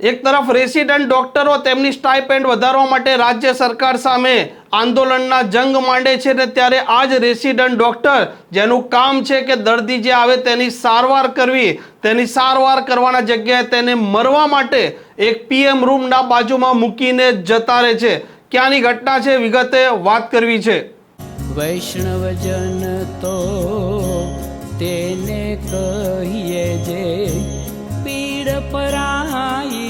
એક તરફ રેસિડન્ટ ડોક્ટરો તેમની સ્ટાઇપેન્ડ વધારવા માટે રાજ્ય સરકાર સામે આંદોલનના જંગ માંડે છે ને ત્યારે આ જ રેસિડન્ટ ડોક્ટર, જેનું કામ છે કે દર્દી જે આવે તેની સારવાર કરવી, તેની સારવાર કરવાના જગ્યાએ તેને મરવા માટે એક પીએમ રૂમના બાજુમાં મૂકીને જતા રહે છે. ક્યાંની ઘટના છે વિગતે વાત કરવી છે. વૈષ્ણવજન તો તેને કહીએ જે પીડ પરાઈ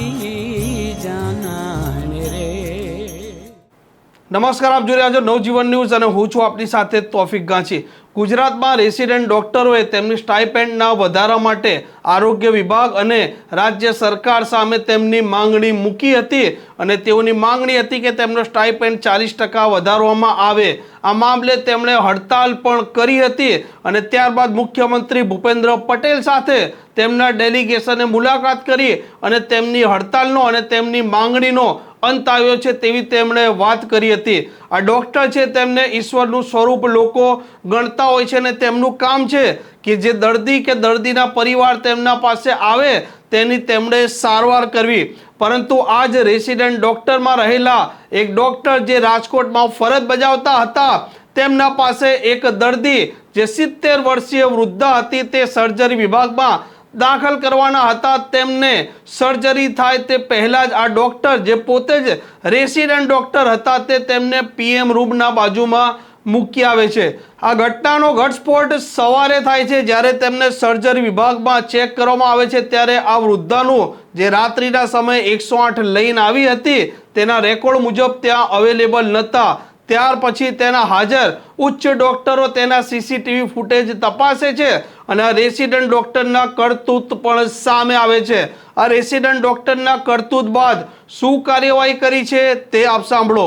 નમસ્કાર, આપ જોઈ રહ્યા છો નવજીવન ન્યૂઝ અને હું છું આપની સાથે તોફિક ગાંચી. ગુજરાતમાં રેસિડેન્ટ ડોક્ટરોએ તેમની સ્ટાઇપેન્ડના વધારા માટે આરોગ્ય વિભાગ અને રાજ્ય સરકાર સામે તેમની માંગણી મૂકી હતી અને તેઓની માંગણી હતી કે તેમનો સ્ટાઇપેન્ડ ચાલીસ ટકા વધારવામાં આવે. આ મામલે તેમણે હડતાલ પણ કરી હતી અને ત્યારબાદ મુખ્યમંત્રી ભૂપેન્દ્ર પટેલ સાથે તેમના ડેલિગેશને મુલાકાત કરી અને તેમની હડતાલનો અને તેમની માંગણીનો અંત આવ્યો છે તેવી તેમણે વાત કરી હતી. આ ડોક્ટર છે તેમને ઈશ્વરનું સ્વરૂપ લોકો ગણતા હોય છે અને તેમનું કામ છે કે જે દર્દી કે દર્દીના પરિવાર તેમના પાસે આવે તેની તેમણે સારવાર કરવી. પરંતુ આ જ રેસિડેન્ટ ડૉક્ટરમાં રહેલા એક ડૉક્ટર જે રાજકોટમાં ફરજ બજાવતા હતા, તેમના પાસે એક દર્દી જે સિત્તેર વર્ષીય વૃદ્ધા હતી તે સર્જરી વિભાગમાં દાખલ કરવાના હતા તેમને સર્જરી થાય તે પહેલાં જ આ ડૉક્ટર જે પોતે જ રેસિડન્ટ ડોક્ટર હતા તે તેમને પીએમ રૂમના બાજુમાં મૂકી આવે છે. આ ઘટનાનો ઘટસ્ફોટ સવારે થાય છે જ્યારે તેમને સર્જરી વિભાગમાં ચેક કરવામાં આવે છે ત્યારે આ વૃદ્ધાનું જે રાત્રિના સમયે એકસો આઠ લઈને આવી હતી તેના રેકોર્ડ મુજબ ત્યાં અવેલેબલ નહોતા ત્યાર પછી તેના હાજર ઉચ્ચ ડોક્ટરો તેના સીસીટીવી ફૂટેજ તપાસે છે અને આ રેસિડન્ટ ડોક્ટરના કરતૂત પણ સામે આવે છે. આ રેસિડન્ટ ડોક્ટરના કરતૂત બાદ શું કાર્યવાહી કરી છે તે આપ સાંભળો.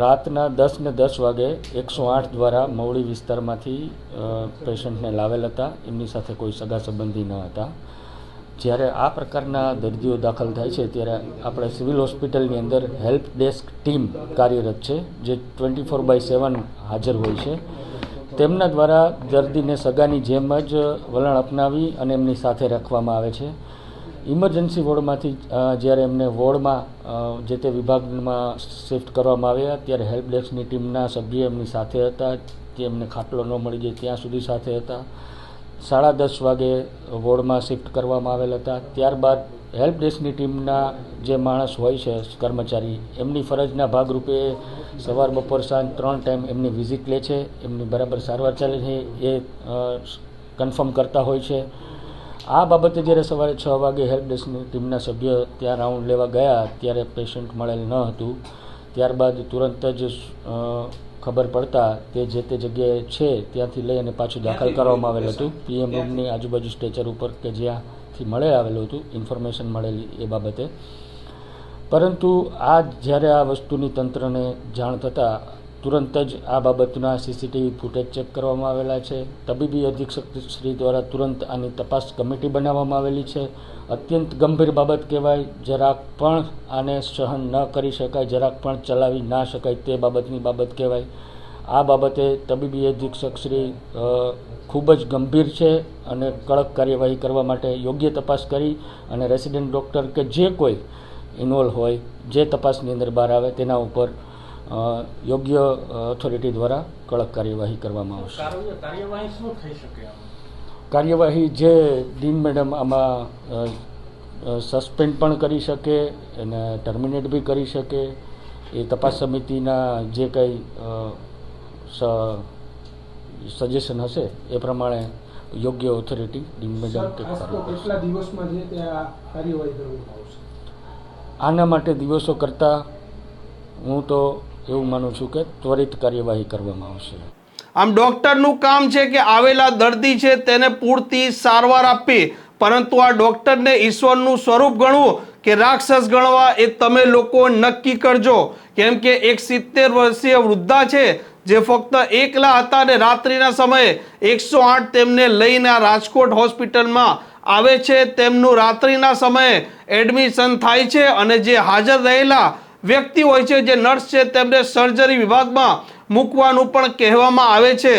રાતના દસ ને દસ વાગે એકસો આઠ દ્વારા મવડી વિસ્તારમાંથી પેશન્ટને લાવેલ હતા. એમની સાથે કોઈ સગા સંબંધી ન હતા. જ્યારે આ પ્રકારના દર્દીઓ દાખલ થાય છે, ત્યારે આપણે સિવિલ હોસ્પિટલની અંદર હેલ્પ ડેસ્ક ટીમ કાર્યરત છે, જે ટ્વેન્ટી ફોર બાય સેવન હાજર હોય છે. તેમના દ્વારા દર્દીને સગાની જેમ જ વલણ અપનાવી અને એમની સાથે રાખવામાં આવે છે. ઇમરજન્સી વોર્ડમાંથી જ્યારે એમને વોર્ડમાં જે તે વિભાગમાં શિફ્ટ કરવામાં આવ્યા, ત્યારે હેલ્પ ડેસ્કની ટીમના સભ્ય એમની સાથે હતા તે એમને ખાટલો ન મળી જાય ત્યાં સુધી સાથે હતા. સાડા દસ વાગે વોર્ડમાં શિફ્ટ કરવામાં આવેલ હતા. ત્યારબાદ હેલ્પ ડેસ્કની ટીમના જે માણસ હોય છે, કર્મચારી, એમની ફરજના ભાગરૂપે સવાર બપોર સાંજ ત્રણ ટાઈમ એમની વિઝિટ લે છે. એમની બરાબર સારવાર ચાલે છે. એ કન્ફર્મ કરતા હોય છે. આ બાબતે જ્યારે સવારે છ વાગે હેલ્પ ડેસ્કની ટીમના સભ્ય ત્યાં રાઉન્ડ લેવા ગયા, ત્યારે પેશન્ટ મળેલ ન હતું. ત્યારબાદ તુરંત જ ખબર પડતા તે જે તે જગ્યાએ છે ત્યાંથી લઈ અને પાછું દાખલ કરવામાં આવેલ હતું. પીએમ રૂમની આજુબાજુ સ્ટેચર ઉપર કે જ્યાંથી મળે આવેલું હતું ઇન્ફોર્મેશન મળેલી એ બાબતે. પરંતુ આ જ્યારે આ વસ્તુની તંત્રને જાણ થતાં તુરંત જ આ બાબતના સીસીટીવી ફૂટેજ ચેક કરવામાં આવેલા છે. તબીબી અધિક્ષક શ્રી દ્વારા તુરંત આની તપાસ કમિટી બનાવવામાં આવેલી છે. અત્યંત ગંભીર બાબત કહેવાય, જરાક પણ આને સહન ન કરી શકાય, જરાક પણ ચલાવી ના શકાય તે બાબતની બાબત કહેવાય. આ બાબતે તબીબી અધિક્ષક શ્રી ખૂબ જ ગંભીર છે અને કડક કાર્યવાહી કરવા માટે યોગ્ય તપાસ કરી અને રેસિડેન્ટ ડૉક્ટર કે જે કોઈ ઇન્વોલ્વ હોય, જે તપાસની અંદર બહાર આવે તેના ઉપર યોગ્ય ઓથોરિટી દ્વારા કડક કાર્યવાહી કરવામાં આવશે. કાર્યવાહી શું થઈ શકે કાર્યવાહી જે ડીન મેડમ આમાં સસ્પેન્ડ પણ કરી શકે અને ટર્મિનેટ બી કરી શકે. એ તપાસ સમિતિના જે કંઈ સજેશન હશે એ પ્રમાણે યોગ્ય ઓથોરિટી ડીન મેડમ કેટલા દિવસમાં છે કાર્યવાહી કરવામાં આવશે? આના માટે દિવસો કરતાં હું તો એવું માનું છું કે ત્વરિત કાર્યવાહી કરવામાં આવશે. આમ ડોક્ટરનું કામ છે કે આવેલા દર્દી છે તેને પૂરતી સારવાર આપવી. પરંતુ આ ડોક્ટરને ઈશ્વરનું સ્વરૂપ ગણવું કે રાક્ષસ ગણવા એ તમે લોકો નક્કી કરજો. કેમ કે એક સિત્તેર વર્ષીય વૃદ્ધા છે જે ફક્ત એકલા હતા અને રાત્રિના સમયે એકસો આઠ તેમને લઈને આ રાજકોટ હોસ્પિટલમાં આવે છે. તેમનું રાત્રિના સમયે એડમિશન થાય છે અને જે હાજર રહેલા વ્યક્તિ હોય છે જે નર્સ છે, તેમને સર્જરી વિભાગમાં મૂકવાનું પણ કહેવામાં આવે છે.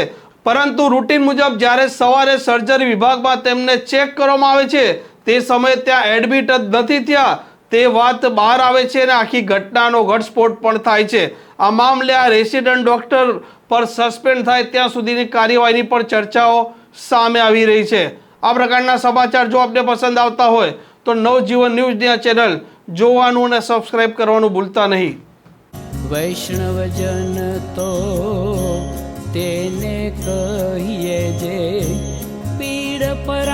પરંતુ રૂટીન મુજબ જ્યારે સવારે સર્જરી વિભાગમાં તેમને ચેક કરવામાં આવે છે, તે સમયે ત્યાં એડમિટ જ નથી થયા. તે વાત બહાર આવે છે અને આખી ઘટનાનો ઘટસ્ફોટ પણ થાય છે. આ મામલે આ રેસિડન્ટ ડૉક્ટર પર સસ્પેન્ડ થાય ત્યાં સુધીની કાર્યવાહીની પણ ચર્ચાઓ સામે આવી રહી છે. આ પ્રકારના સમાચાર જો આપને પસંદ આવતા હોય, તો નવજીવન ન્યૂઝની આ ચેનલ જોવાનું અને સબસ્ક્રાઇબ કરવાનું ભૂલતા નહીં. વૈષ્ણવજન તો તેને કહીએ જે પીડ પરાઈ